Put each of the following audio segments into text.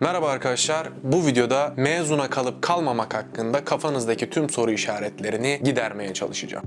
Merhaba arkadaşlar. Bu videoda mezuna kalıp kalmamak hakkında kafanızdaki tüm soru işaretlerini gidermeye çalışacağım.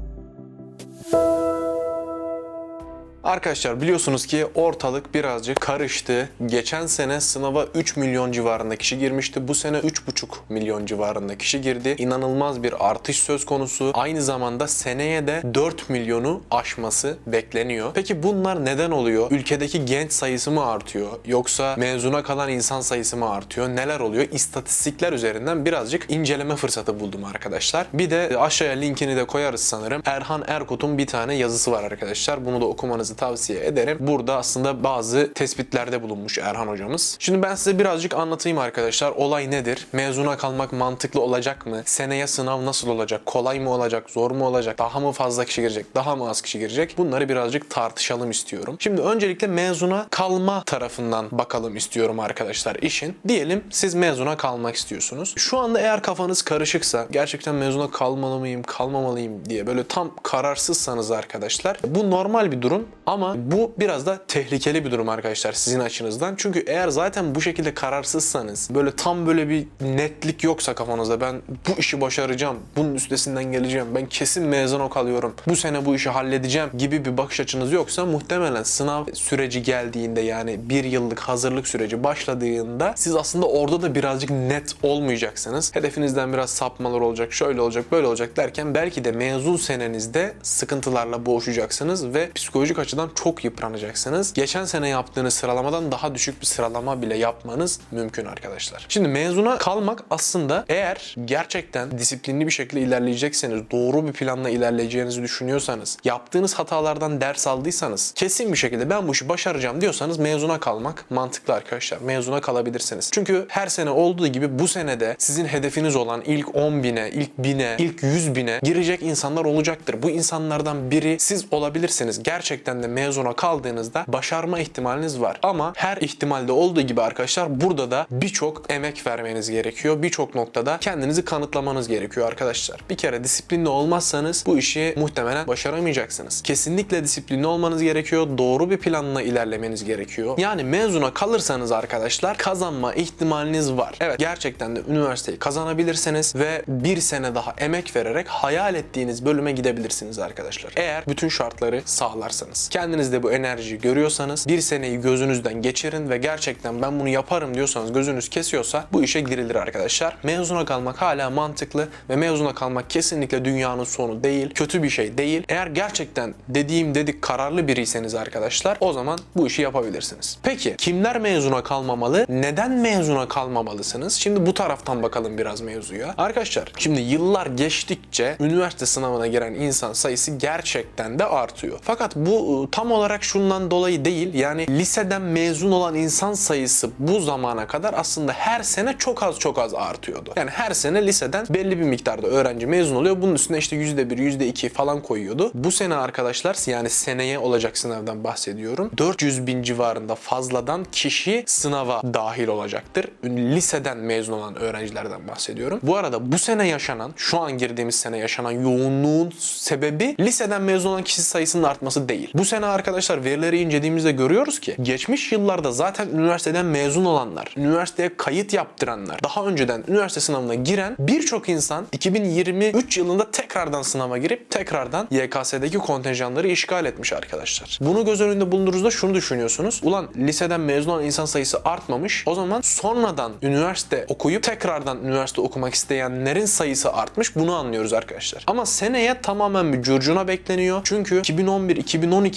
Arkadaşlar biliyorsunuz ki ortalık birazcık karıştı. Geçen sene sınava 3 milyon civarında kişi girmişti. Bu sene 3,5 milyon civarında kişi girdi. İnanılmaz bir artış söz konusu. Aynı zamanda seneye de 4 milyonu aşması bekleniyor. Peki bunlar neden oluyor? Ülkedeki genç sayısı mı artıyor? Yoksa mezuna kalan insan sayısı mı artıyor? Neler oluyor? İstatistikler üzerinden birazcık inceleme fırsatı buldum arkadaşlar. Bir de aşağıya linkini de koyarız sanırım. Erhan Erkut'un bir tane yazısı var arkadaşlar. Bunu da okumanızı tavsiye ederim. Burada aslında bazı tespitlerde bulunmuş Erhan hocamız. Şimdi ben size birazcık anlatayım arkadaşlar. Olay nedir? Mezuna kalmak mantıklı olacak mı? Seneye sınav nasıl olacak? Kolay mı olacak? Zor mu olacak? Daha mı fazla kişi girecek? Daha mı az kişi girecek? Bunları birazcık tartışalım istiyorum. Şimdi öncelikle mezuna kalma tarafından bakalım istiyorum arkadaşlar işin. Diyelim siz mezuna kalmak istiyorsunuz. Şu anda eğer kafanız karışıksa, gerçekten mezuna kalmalı mıyım, kalmamalıyım diye böyle tam kararsızsanız arkadaşlar bu normal bir durum ama bu biraz da tehlikeli bir durum arkadaşlar sizin açınızdan. Çünkü eğer zaten bu şekilde kararsızsanız böyle tam böyle bir netlik yoksa kafanızda ben bu işi başaracağım, bunun üstesinden geleceğim, ben kesin mezuna kalıyorum, bu sene bu işi halledeceğim gibi bir bakış açınız yoksa muhtemelen sınav süreci geldiğinde yani bir yıllık hazırlık süreci başladığında siz aslında orada da birazcık net olmayacaksınız. Hedefinizden biraz sapmalar olacak, şöyle olacak, böyle olacak derken belki de mezun senenizde sıkıntılarla boğuşacaksınız ve psikolojik açıdan çok yıpranacaksınız. Geçen sene yaptığınız sıralamadan daha düşük bir sıralama bile yapmanız mümkün arkadaşlar. Şimdi mezuna kalmak aslında eğer gerçekten disiplinli bir şekilde ilerleyecekseniz, doğru bir planla ilerleyeceğinizi düşünüyorsanız, yaptığınız hatalardan ders aldıysanız, kesin bir şekilde ben bu işi başaracağım diyorsanız mezuna kalmak mantıklı arkadaşlar. Mezuna kalabilirsiniz. Çünkü her sene olduğu gibi bu senede sizin hedefiniz olan ilk 10 bine, ilk 1000'e, ilk 100 bine girecek insanlar olacaktır. Bu insanlardan biri siz olabilirsiniz. Gerçekten de mezuna kaldığınızda başarma ihtimaliniz var. Ama her ihtimalde olduğu gibi arkadaşlar burada da birçok emek vermeniz gerekiyor. Birçok noktada kendinizi kanıtlamanız gerekiyor arkadaşlar. Bir kere disiplinli olmazsanız bu işi muhtemelen başaramayacaksınız. Kesinlikle disiplinli olmanız gerekiyor. Doğru bir planla ilerlemeniz gerekiyor. Yani mezuna kalırsanız arkadaşlar kazanma ihtimaliniz var. Evet gerçekten de üniversiteyi kazanabilirsiniz ve bir sene daha emek vererek hayal ettiğiniz bölüme gidebilirsiniz arkadaşlar. Eğer bütün şartları sağlarsanız. Kendinizde bu enerjiyi görüyorsanız bir seneyi gözünüzden geçirin ve gerçekten ben bunu yaparım diyorsanız gözünüz kesiyorsa bu işe girilir arkadaşlar. Mezuna kalmak hala mantıklı ve mezuna kalmak kesinlikle dünyanın sonu değil. Kötü bir şey değil. Eğer gerçekten dediğim dedik kararlı biriyseniz arkadaşlar o zaman bu işi yapabilirsiniz. Peki kimler mezuna kalmamalı? Neden mezuna kalmamalısınız? Şimdi bu taraftan bakalım biraz mevzuya. Arkadaşlar şimdi yıllar geçtikçe üniversite sınavına giren insan sayısı gerçekten de artıyor. Fakat bu tam olarak şundan dolayı değil. Yani liseden mezun olan insan sayısı bu zamana kadar aslında her sene çok az çok az artıyordu. Yani her sene liseden belli bir miktarda öğrenci mezun oluyor. Bunun üstüne işte %1, %2 falan koyuyordu. Bu sene arkadaşlar yani seneye olacak sınavdan bahsediyorum. 400 bin civarında fazladan kişi sınava dahil olacaktır. Liseden mezun olan öğrencilerden bahsediyorum. Bu arada bu sene yaşanan, şu an girdiğimiz sene yaşanan yoğunluğun sebebi liseden mezun olan kişi sayısının artması değil. Bu sene arkadaşlar verileri incelediğimizde görüyoruz ki geçmiş yıllarda zaten üniversiteden mezun olanlar, üniversiteye kayıt yaptıranlar, daha önceden üniversite sınavına giren birçok insan 2023 yılında tekrardan sınava girip tekrardan YKS'deki kontenjanları işgal etmiş arkadaşlar. Bunu göz önünde bulundurduğunuzda şunu düşünüyorsunuz. Ulan liseden mezun olan insan sayısı artmamış. O zaman sonradan üniversite okuyup tekrardan üniversite okumak isteyenlerin sayısı artmış. Bunu anlıyoruz arkadaşlar. Ama seneye tamamen bir curcuna bekleniyor. Çünkü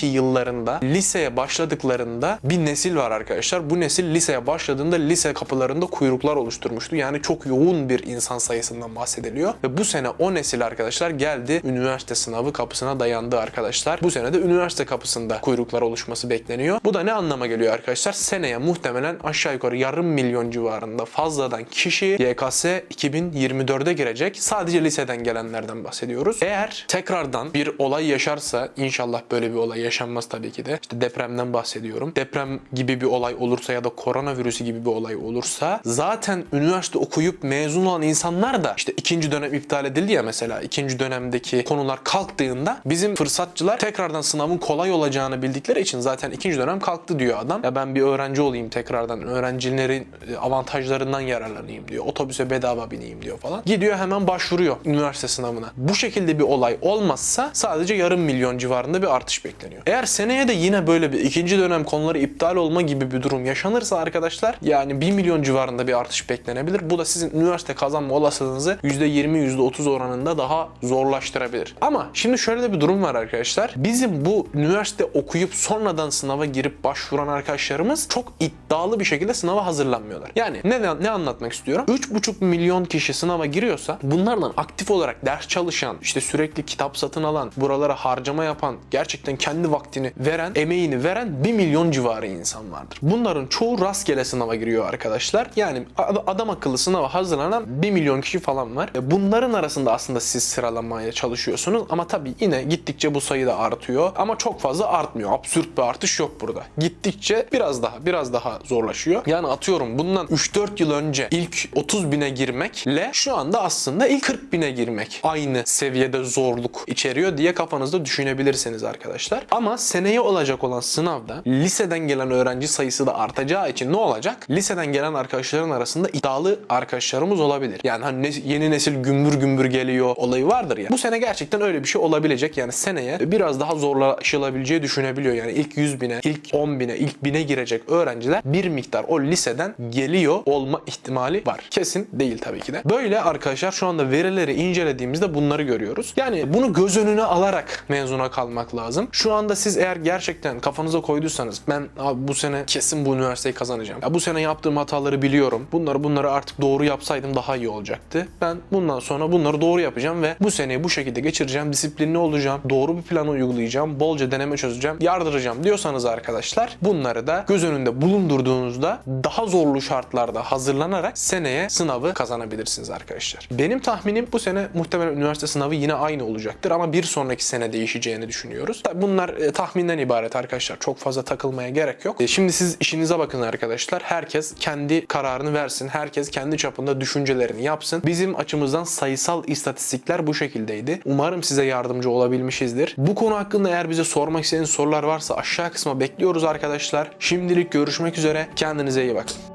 2011-2012 yıllarında liseye başladıklarında bir nesil var arkadaşlar. Bu nesil liseye başladığında lise kapılarında kuyruklar oluşturmuştu. Yani çok yoğun bir insan sayısından bahsediliyor. Ve bu sene o nesil arkadaşlar geldi üniversite sınavı kapısına dayandı arkadaşlar. Bu sene de üniversite kapısında kuyruklar oluşması bekleniyor. Bu da ne anlama geliyor arkadaşlar? Seneye muhtemelen aşağı yukarı yarım milyon civarında fazladan kişi YKS 2024'e girecek. Sadece liseden gelenlerden bahsediyoruz. Eğer tekrardan bir olay yaşarsa inşallah böyle bir olay yaşanmaz tabii ki de. İşte depremden bahsediyorum. Deprem gibi bir olay olursa ya da koronavirüsü gibi bir olay olursa zaten üniversite okuyup mezun olan insanlar da işte ikinci dönem iptal edildi ya mesela ikinci dönemdeki konular kalktığında bizim fırsatçılar tekrardan sınavın kolay olacağını bildikleri için zaten ikinci dönem kalktı diyor adam. Ya ben bir öğrenci olayım tekrardan öğrencilerin avantajlarından yararlanayım diyor. Otobüse bedava bineyim diyor falan. Gidiyor hemen başvuruyor üniversite sınavına. Bu şekilde bir olay olmazsa sadece yarım milyon civarında bir artış bekleniyor. Eğer seneye de yine böyle bir ikinci dönem konuları iptal olma gibi bir durum yaşanırsa arkadaşlar yani 1 milyon civarında bir artış beklenebilir. Bu da sizin üniversite kazanma olasılığınızı %20 %30 oranında daha zorlaştırabilir. Ama şimdi şöyle de bir durum var arkadaşlar. Bizim bu üniversite okuyup sonradan sınava girip başvuran arkadaşlarımız çok iddialı bir şekilde sınava hazırlanmıyorlar. Yani ne ne anlatmak istiyorum? 3,5 milyon kişi sınava giriyorsa bunlardan aktif olarak ders çalışan, işte sürekli kitap satın alan, buralara harcama yapan, gerçekten kendi vaktini veren, emeğini veren 1 milyon civarı insan vardır. Bunların çoğu rastgele sınava giriyor arkadaşlar. Yani ad- adam akıllı sınava hazırlanan 1 milyon kişi falan var. E, Bunların arasında aslında siz sıralamaya çalışıyorsunuz ama tabii yine gittikçe bu sayı da artıyor ama çok fazla artmıyor. Absürt bir artış yok burada. Gittikçe biraz daha biraz daha zorlaşıyor. Yani atıyorum bundan 3-4 yıl önce ilk 30 bine girmekle şu anda aslında ilk 40 bine girmek aynı seviyede zorluk içeriyor diye kafanızda düşünebilirsiniz arkadaşlar. Ama seneye olacak olan sınavda liseden gelen öğrenci sayısı da artacağı için ne olacak? Liseden gelen arkadaşların arasında iddialı arkadaşlarımız olabilir. Yani hani yeni nesil gümbür gümbür geliyor olayı vardır ya. Bu sene gerçekten öyle bir şey olabilecek. Yani seneye biraz daha zorlaşılabileceği düşünebiliyor. Yani ilk 100 bine, ilk 10 bine, ilk 1000'e girecek öğrenciler bir miktar o liseden geliyor olma ihtimali var. Kesin değil tabii ki de. Böyle arkadaşlar şu anda verileri incelediğimizde bunları görüyoruz. Yani bunu göz önüne alarak mezuna kalmak lazım. Şu anda siz eğer gerçekten kafanıza koyduysanız ben abi bu sene kesin bu üniversiteyi kazanacağım. Ya bu sene yaptığım hataları biliyorum. Bunları bunları artık doğru yapsaydım daha iyi olacaktı. Ben bundan sonra bunları doğru yapacağım ve bu seneyi bu şekilde geçireceğim. Disiplinli olacağım. Doğru bir plan uygulayacağım. Bolca deneme çözeceğim. Yardıracağım diyorsanız arkadaşlar bunları da göz önünde bulundurduğunuzda daha zorlu şartlarda hazırlanarak seneye sınavı kazanabilirsiniz arkadaşlar. Benim tahminim bu sene muhtemelen üniversite sınavı yine aynı olacaktır ama bir sonraki sene değişeceğini düşünüyoruz. Tabii bunlar e, tahminden ibaret arkadaşlar. Çok fazla takılmaya gerek yok. E, şimdi siz işinize bakın arkadaşlar. Herkes kendi kararını versin. Herkes kendi çapında düşüncelerini yapsın. Bizim açımızdan sayısal istatistikler bu şekildeydi. Umarım size yardımcı olabilmişizdir. Bu konu hakkında eğer bize sormak istediğiniz sorular varsa aşağı kısma bekliyoruz arkadaşlar. Şimdilik görüşmek üzere. Kendinize iyi bakın.